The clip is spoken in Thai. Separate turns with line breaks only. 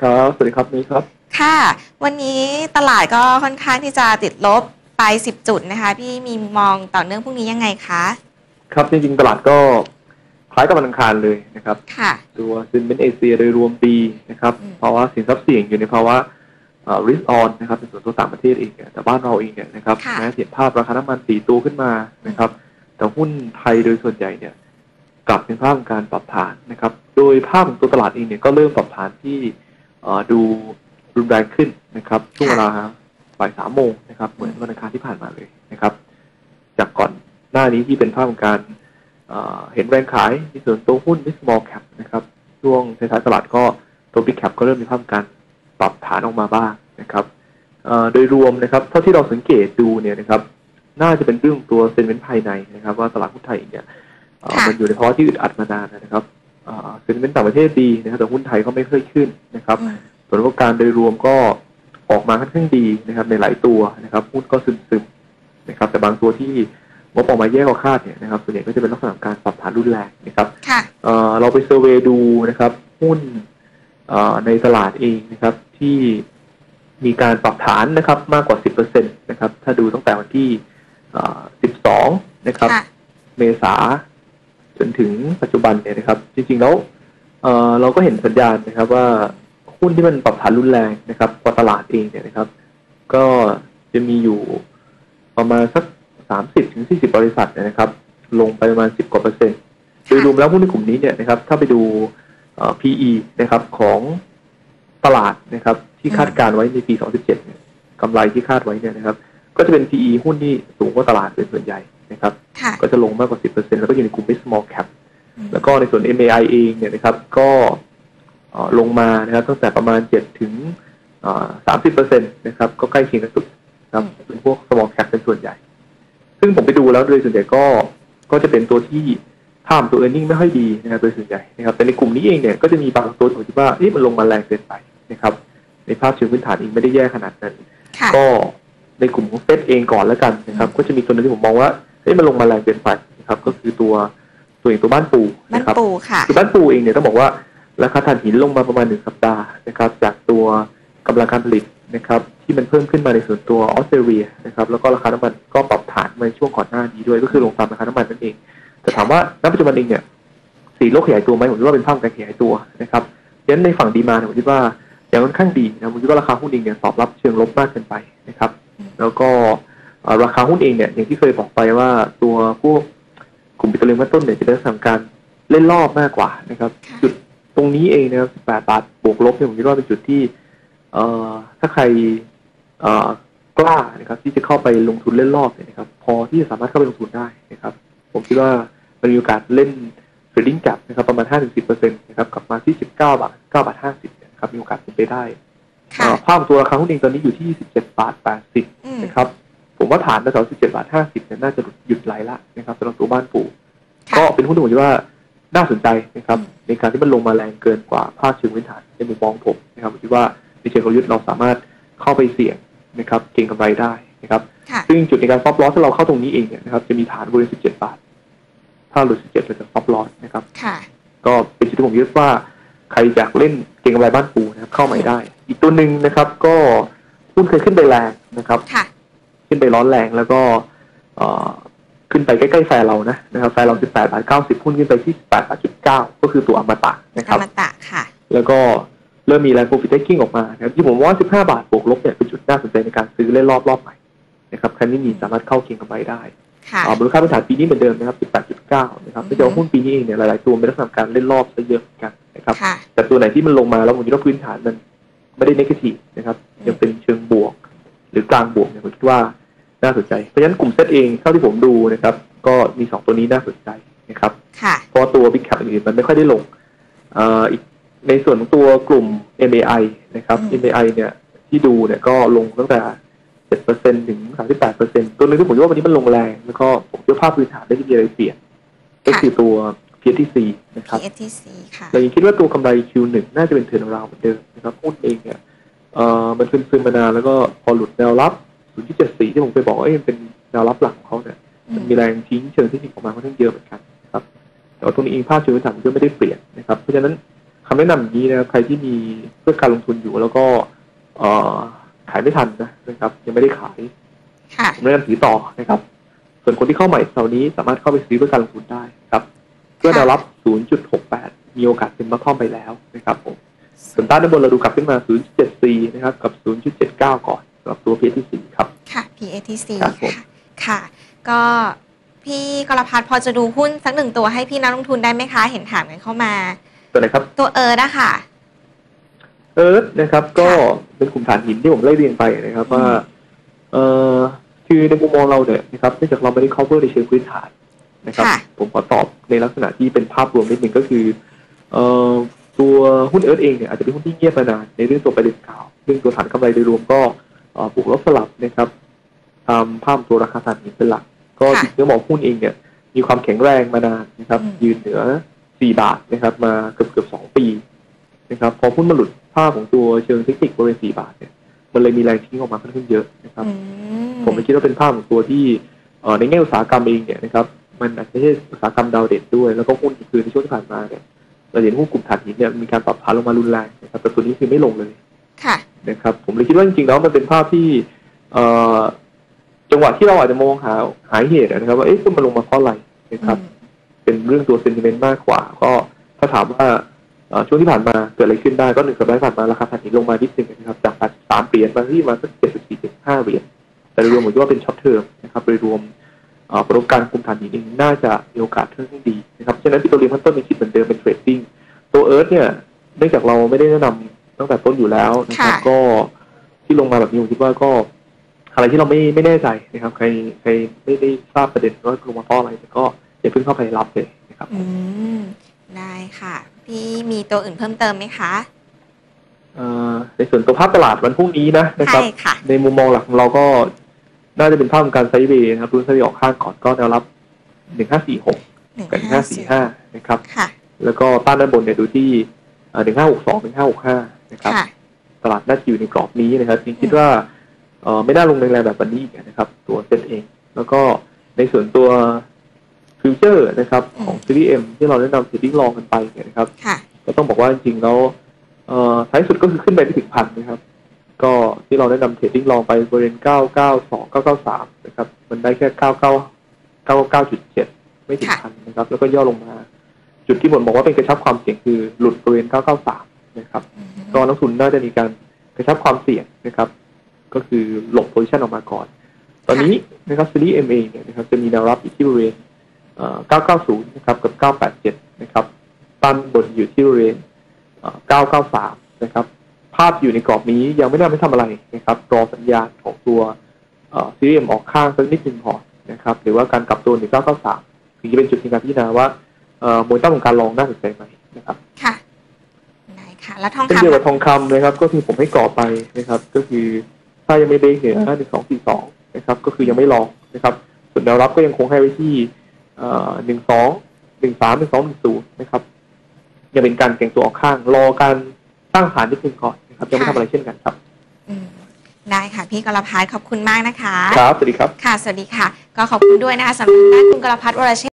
ครับ สวัสดีครับนุ้ยครับ
ค่ะ วันนี้ตลาดก็ค่อนข้างที่จะติดลบไป 10 จุดนะคะ พี่มีมุมมองต่อเนื่องพรุ่งนี้ยังไงคะ
ครับ จริงๆ ตลาดก็คล้ายกับวันอังคารเลยนะครับ
ค่ะ
ตัวซินเมนเอเชียโดยรวมดีนะครับ
อืม
เพราะว่าสินทรัพย์เสี่ยงอยู่ในภาวะริสออนนะครับในส่วนตัวต่างประเทศเองเนี่ยแต่บ้านเราเองเนี่ยนะครับ
ค่ะ
แม้เห็นภาพราคาน้ำมันตีตัวขึ้นมานะครับ แต่หุ้นไทยโดยส่วนใหญ่เนี่ยกลับเป็นภาพของการปรับฐานนะครับ โดยภาพของตัวตลาดเองเนี่ยก็เริ่มปรับฐานที่เอ่อ ดูรุนแรงขึ้นนะครับ ช่วงเวลาบ่ายสามโมงนะครับ เหมือนวันอังคารที่ผ่านมาเลยนะครับ จากก่อนหน้านี้ที่เป็นภาพของการเอ่อเห็นแรงขายในส่วนตัวหุ้น mid small cap นะครับ ช่วงท้ายๆตลาดก็ตัว big cap ก็เริ่มมีภาพของการปรับฐานออกมาบ้างนะครับเอ่อโดยรวมนะครับ เท่าที่เราสังเกตดูเนี่ยนะครับ น่าจะเป็นเรื่องตัวเซนเมนต์ภายในนะครับ ว่าตลาดหุ้นไทยเนี่ยเอ่อ
ค่ะ
มันอยู่ในภาวะที่อึดอัดมานานนะครับ เซนเมนต์ต่างประเทศดีนะครับแต่หุ้นไทยก็ไม่ค่อยขึ้นนะครับ
อืม
ผลประกอบการโดยรวมก็ออกมาค่อนข้างดีนะครับ ในหลายตัวนะครับหุ้นก็ซึมๆนะครับ แต่บางตัวที่งบออกมาแย่กว่าคาดเนี่ยนะครับส่วนใหญ่ก็จะเป็นลักษณะของการปรับฐานรุนแรงนะครับ
ค่ะ
เอ่อเราไปเซอร์เวย์ดูนะครับ หุ้นเอ่อในตลาดเองนะครับ ที่มีการปรับฐานนะครับ มากกว่า 10%นะครับ ถ้าดูตั้งแต่วันที่เอ่อ12 นะครับ
ค่ะ
เมษา จนถึงปัจจุบันเนี่ยนะครับ จริงๆแล้วเอ่อเราก็เห็นสัญญาณนะครับว่าหุ้นที่มันปรับฐานรุนแรงนะครับกว่าตลาดเองเนี่ยนะครับ ก็จะมีอยู่ประมาณสัก30ถึง40บริษัทนะครับ ลงไปประมาณ10กว่าเปอร์เซ็นต์โดยรวมแล้วหุ้นในกลุ่มนี้เนี่ยนะครับ ถ้าไปดูเอ่อ PE นะครับของตลาดนะครับที่คาดการไว้ในปี 2017เนี่ยกำไรที่คาดไว้เนี่ยนะครับ ก็จะเป็น PE หุ้นที่สูงกว่าตลาดเป็นส่วนใหญ่ นะครับ
ค่ะ
ก็จะลงมากกว่า 10%แล้วก็อยู่ในกลุ่ม mid small cap
อืม
แล้วก็ในส่วน MAI เองเนี่ยนะครับก็เอ่อลงมานะครับตั้งแต่ประมาณ 7 ถึงเอ่อ30%นะครับก็ใกล้เคียงกันสุดนะครับเป็นพวก small cap เป็นส่วนใหญ่ ซึ่งผมไปดูแล้วโดยส่วนใหญ่ก็ก็จะเป็นตัวที่ภาพตัว e a r n i n g ไม่ค่อยดีนะครับโดยส่วนใหญ่นะครับแต่ในกลุ่มนี้เองเนี่ยก็จะมีบางตัวที่ผมคิดว่าเอ๊ะมันลงมาแรงเกินไปนะครับในภาพเชิงพื้นฐานเองไม่ได้แย่ขนาดนั้น
ค่ะ
ก็ในกลุ่มของเฟดเองก่อนแล้วกันนะครับ ก็จะมีตัวหนึงที่ผมมองว่า เฮ้ยมันลงมาแรงเกินไปนะครับ ก็คือตัวตัวอย่างตัวบ้านปู
บ้าน
นะครับ
ปูค่ะ
คือบ้านปูเองเนี่ยต้องบอกว่าราคาถ่านหินลงมาประมาณหนึ่งสัปดาห์นะครับ จากตัวกำลังการผลิตนะครับ ที่มันเพิ่มขึ้นมาในส่วนตัวออสเตรเลียนะครับแล้วก็ราคาน้ำมันก็ปรับฐานมาในช่วงก่อนหน้านี้ด้วยก็คือลงตามราคาน้ำมันนั่นเอง แต่ถามว่าณปัจจุบันเองเนี่ยสีโลกขยายตัวไหมผมคิดว่าเป็นภาพของการขยายตัวนะครับดังนั้นในฝั่งดีมาเนี่ยผมคิดว่ายังค่อนข้างดีนะผมคิดว่าราคาหุ้นเองเนี่ยตอบรับเชิงลบมากเกินไปนะครับ
อืม
แล้วก็เอ่อ ราคาหุ้นเองเนี่ยอย่างที่เคยบอกไปว่าตัวพวกกลุ่มปิโตรเลียมขั้นต้นเนี่ยจะเป็นลักษณะของการเล่นรอบมากกว่านะครับ
ค่ะ
จุดตรงนี้เองนะครับ 18 บาทบวกลบเนี่ยผมคิดว่าเป็นจุดที่ เอ่อถ้าใครเอ่อกล้านะครับ ที่จะเข้าไปลงทุนเล่นรอบเนี่ยนะครับ พอที่จะสามารถเข้าไปลงทุนได้นะครับ ผมคิดว่ามันมีโอกาสเล่น trading gap นะครับ ประมาณ 5-10%นะครับกลับมาที่ 19 บาท 9 บาท 50เนี่ยนะครับมีโอกาสเป็นไปได้
ค่ะ
เอ่อภาพตัวราคาหุ้นเองตอนนี้อยู่ที่17บาท 80
อืม
นะครับ ผมว่าฐานแถวๆ17บาท50เนี่ยน่าจะหยุดไหลละนะครับสำหรับตัวบ้านปู่
ค่ะ
ก็เป็นหุ้นที่ผมคิดว่าน่าสนใจนะครับ
อืม
ในการที่มันลงมาแรงเกินกว่าภาพเชิงพื้นฐานในมุมมองผมนะครับผมคิดว่าในเชิงกลยุทธ์เราสามารถเข้าไปเสี่ยงนะครับเก็งกำไรได้นะครับ
ค่ะ
ซึ่งจุดในการซอฟต์ลอสถ้าเราเข้าตรงนี้เองเนี่ยนะครับจะมีฐานบริเวณ17 บาท ถ้าหลุด 17เราจะซอฟต์ลอสนะครับ
ค่ะ
ก็เป็นจุดที่ผมคิดว่าใครอยากเล่นเก็งกำไรบ้านปูนะครับเข้าใหม่ได้ อีกตัวหนึ่งนะครับ ก็หุ้นเคยขึ้นไปแรงนะครับ
ค่ะ ขึ้
ขึ้นไปร้อนแรงแล้วก็เอ่อขึ้นไปใกล้ๆแฟร์เรานะนะครับแฟร์เรา 18บาท90 หุ้นขึ้นไปที่ 18บาท9ก็คือตัวอมตะนะค
อ
รับ
มตะค่ะ
แล้วก็เริ่มมีแรง profit taking ออกมานะครับที่ผมว่า 15 บาทบวกลบเนี่ยเป็นจุดน่าสนใจในการซื้อเล่นรอบรอบใหม่นะครับใครไม่มีสามารถเข้าเก็งกำไรได้
ค่ะ
อ่ามูลค่าพื้นฐานปีนี้เหมือนเดิมนะครับ 18.9 นะครับ
อือฮึ
ไม่ใช่ว่าหุ้นปีนี้เองเนี่ยหลายๆตัวเป็นลักษณะการเล่นรอบซะเยอะเหมือนกันนะครับ
ค่ะ
แต่ตัวไหนที่มันลงมาแล้วผมคิดว่าพื้นฐานมันไม่ได้ negative นะครับ
อืม
ยังเป็นเชิงบวกห รือกลางบวกเนี่ยผมคิดว่าน่าสนใจ เพราะฉะนั้นกลุ่มเซตเองเท่าที่ผมดูนะครับ ก็มีสองตัวนี้น่าสนใจนะครับ
ค่ะ
เพราะว่าตัว Big Cap อื่นๆมันไม่ค่อยได้ลงเอ่ออีกในส่วนของตัวกลุ่ม MAI นะครับ
อืม
MAI เนี่ยที่ดูเนี่ยก็ลงตั้งแต่7%ถึง38%ตัวหนึงที่ผมคิดว่าวันนี้มันลงแรง แล้วก็ผมคิดว่าภาพพื้นฐานไม่ได้มีอะไรเปลี่ยนก็คือตัว PTC นะครับ
PSTC ค่ะ
เรายังคิดว่าตัวกำไร Q1 น่าจะเป็นเทรนด์ราวเหมือนเดิมนะครับหุ้นเองเนี่ย เอ่อมันซึมซึมๆมานานแล้วก็พอหลุดแนวรับ0.74ที่ผมเคยบอกว่าเอ้ยมันเป็นแนวรับหลักของเขาเนี่ย
อื
มัน
ม
มีแรงทิ้งเชิงเทคนิคออกมาค่อนข้างเยอะเหมือนกันนะครับแต่ว่าตรงนี้เองภาพเชิงพื้นฐานมันก็ไม่ได้เปลี่ยนนะครับเพราะฉะนั้นคำแนะนำอย่างนี้นะครับใครที่มีเพื่อการลงทุนอยู่แล้วก็เอ่อขายไม่ทันนะนะครับ ยังไม่ได้ขาย
ค่ะ
ผมแนะนำถือต่อนะครับ ส่วนคนที่เข้าใหม่เสาร์นี้สามารถเข้าไปซื้อเพื่อการลงทุนได้ครับ เพื่อแนวรับ 0.68 มีโอกาสเป็นมาท่อมไปแล้วนะครับผม ส่วนต้านด้านบนเราดูกลับขึ้นมา 0.74 นะครับ กับ 0.79 ก่อนสำหรับตัว PTC ครับ
ค่ะ PATC
ครับผม
ค่ะค่ะ ก็พี่กรพัฒน์พอจะดูหุ้นสักหนึ่งตัวให้พี่นักลงทุนได้ไหมคะ เห็นถามกันเข้ามา
ตัวไหนครับ
ตัวเอิร์ดอะค่ะ
เอิร์ธนะครับ ก็
ค่ะ
เป็นกลุ่มฐานหินที่ผมไล่เรียงไปนะครับว่า
อืม
เอ่อคือในมุมมองเราเนี่ยนะครับเนื่องจากเราไม่ได้ cover ในเชิงพื้นฐานนะครับ
ค่ะ
ผมขอตอบในลักษณะที่เป็นภาพรวมนิดหนึ่งก็คือ เอ่อ ตัวหุ้นเอิร์ธเองเนี่ยอาจจะเป็นหุ้นที่เงียบมานานในเรื่องตัวประเด็นข่าวเรื่องตัวฐานกำไรโดยรวมก็เอ่อบวกลบสลับนะครับตามภาพตัวราคาถ่านหินเป็นหลัก ก็
ค่ะ
จริงๆต้องบอกหุ้นเองเนี่ยมีความแข็งแรงมานานนะครับ
อืม
ยืนเหนือ 4 บาทนะครับ มาเกือบเกือบสองปีนะครับ พอหุ้นมาหลุดภาพของตัวเชิงเทคนิคบริเวณ 4 บาทเนี่ยมันเลยมีแรงทิ้งออกมาค่อนข้างเยอะนะครับ
อื
ผมไม่คิดว่าเป็นภาพของตัวที่เอ่อในแง่อุตสาหกรรมเองเนี่ยนะครับ มันอาจจะไม่ใช่อุตสาหกรรมดาวเด่นด้วย แล้วก็หุ้นคือในช่วงที่ผ่านมาเนี่ย เราเห็นหุ้นกลุ่มถ่านหินเนี่ยมีการปรับฐานลงมารุนแรงนะครับแต่ตัวนี้คือไม่ลงเลย
ค่ะ
นะครับ ผมเลยคิดว่าจริงๆแล้วมันเป็นภาพที่เอ่อจังหวะที่เราอาจจะมองหาหาเหตุนะครับว่าเอ๊ะมันลงมาเพราะอะไรนะครับเป็นเรื่องตัวเซนติเมนต์มากกว่า ก็ถ้าถามว่าเอ่อช่วงที่ผ่านมาเกิดอะไรขึ้นได้ก็หนึ่งสัปดาห์ที่ผ่านมาราคาถ่านหินลงมานิดนึงนะครับจาก83เหรียญมาที่มาสัก74.5เหรียญแต่โดยรวมผมคิดว่าเป็นช็อตเทอมนะครับโดยรวม เอ่อประสบการณ์คุมถ่านหินเองน่าจะมีโอกาสค่อนข้างดีนะครับฉะนั้นที่ตัวเรียนขั้นต้นในคิดเหมือนเดิมเป็นเทรดดิ้งตัวเอิร์ธเนี่ยเนื่องจากเราไม่ได้แนะนำตั้งแต่ต้นอยู่แล้วนะครับ
ค่ะ
ก็ที่ลงมาแบบนี้ผมคิดว่าก็ อะไรที่เราไม่ไม่แน่ใจนะครับ ใครใครไม่ได้ทราบประเด็นว่าลงมาเพราะอะไรแต่ก็อย่าเพิ่งเข้าไปรับเลยนะครับ
อืมได้ค่ะ พี่มีตัวอื่นเพิ่มเติมไหมคะ
เอ่อในส่วนตัวภาพตลาดวันพรุ่งนี้นะนะครับ
ใช่ค่ะ
ในมุมมองหลักของเราก็ น่าจะเป็นภาพของการไซด์เวย์นะครับรุ่นไซด์เวย์ออกข้างก่อนก็แนวรับ1546
หนึ่ง
กับ
ห้าสี่
1545นะครับ
ค่ะ
แล้วก็ต้านด้านบนเนี่ยดูที่เอ่อ1562 1565นะครับ
ค่ะ
ตลาดน่าจะอยู่ในกรอบนี้นะครับจริงๆคิดว่าเอ่อไม่น่าลงแรงๆแบบวันนี้อีกนะครับ ตัวเซ็ตเอง แล้วก็ในส่วนตัวฟิวเจอร์นะครับ
อืม
ของซีรีส์เอ็มที่เราแนะนำซีรีส์ลองกันไปเนี่ยนะครับ
ค่ะ
ก็ต้องบอกว่าจริงๆแล้วเอ่อท้ายสุดก็คือขึ้นไปไม่ถึงพันนะครับ ก็ที่เราแนะนำเทรดดิ้งลองไปบริเวณ 992 993 นะครับ มันได้แค่ 99 99.7 ไม่ถึง
ค่ะ
พันนะครับ แล้วก็ย่อลงมา จุดที่ผมบอกว่าเป็นกระชับความเสี่ยงคือหลุดบริเวณ 993 นะครับ
อืม
ก็นักทุนน่าจะมีการกระชับความเสี่ยงนะครับ ก็คือหลบโพซิชันออกมาก่อน ตอนนี้นะครับซีรีส์ MA เนี่ยนะครับจะมีแนวรับอยู่ที่บริเวณเอ่อ990 นะครับ กับ 987 นะครับต้านบนอยู่ที่บริเวณเอ่อ993 นะครับ ภาพอยู่ในกรอบนี้ยังไม่น่าไม่ทำอะไรนะครับรอสัญญาณของตัวซีรีส์ M ออกข้างสักนิดหนึ่งพอนะครับหรือว่าการกลับตัวหนึ่ง993 ถึงจะเป็นจุดในการพิจารณาว่าเอ่อโมเมนตัมของการลองน่าสนใจไหมนะครับ
ค่ะได้ค่ะแล้วทอง
เช่น
คำ
เดียวกับทองคำนะครับ ก็คือผมให้กรอบไปนะครับ ก็คือถ้ายังไม่เบรกเหนือหนึ่งสองสี่สองนะครับก็คือยังไม่ลองนะครับส่วนแนวรับก็ยังคงให้ไว้ที่หนึ่งสองหนึ่งสามหนึ่งสองหนึ่งศูนย์นะครับยังเป็นการแข่งตัวออกข้างรอการสร้างฐานนิดนึงก่อนนะ ครับยังไม่ทำอะไรเช่นกันครับ
อืมได้ค่ะพี่กรพัฒน์ขอบคุณมากนะคะ
ครับ สวัสดีครับ
ค่ะ สวัสดีค่ะ ก็ขอบคุณด้วยนะคะสำหรับทางด้านคุณกรพัฒน์วรเชษฐ์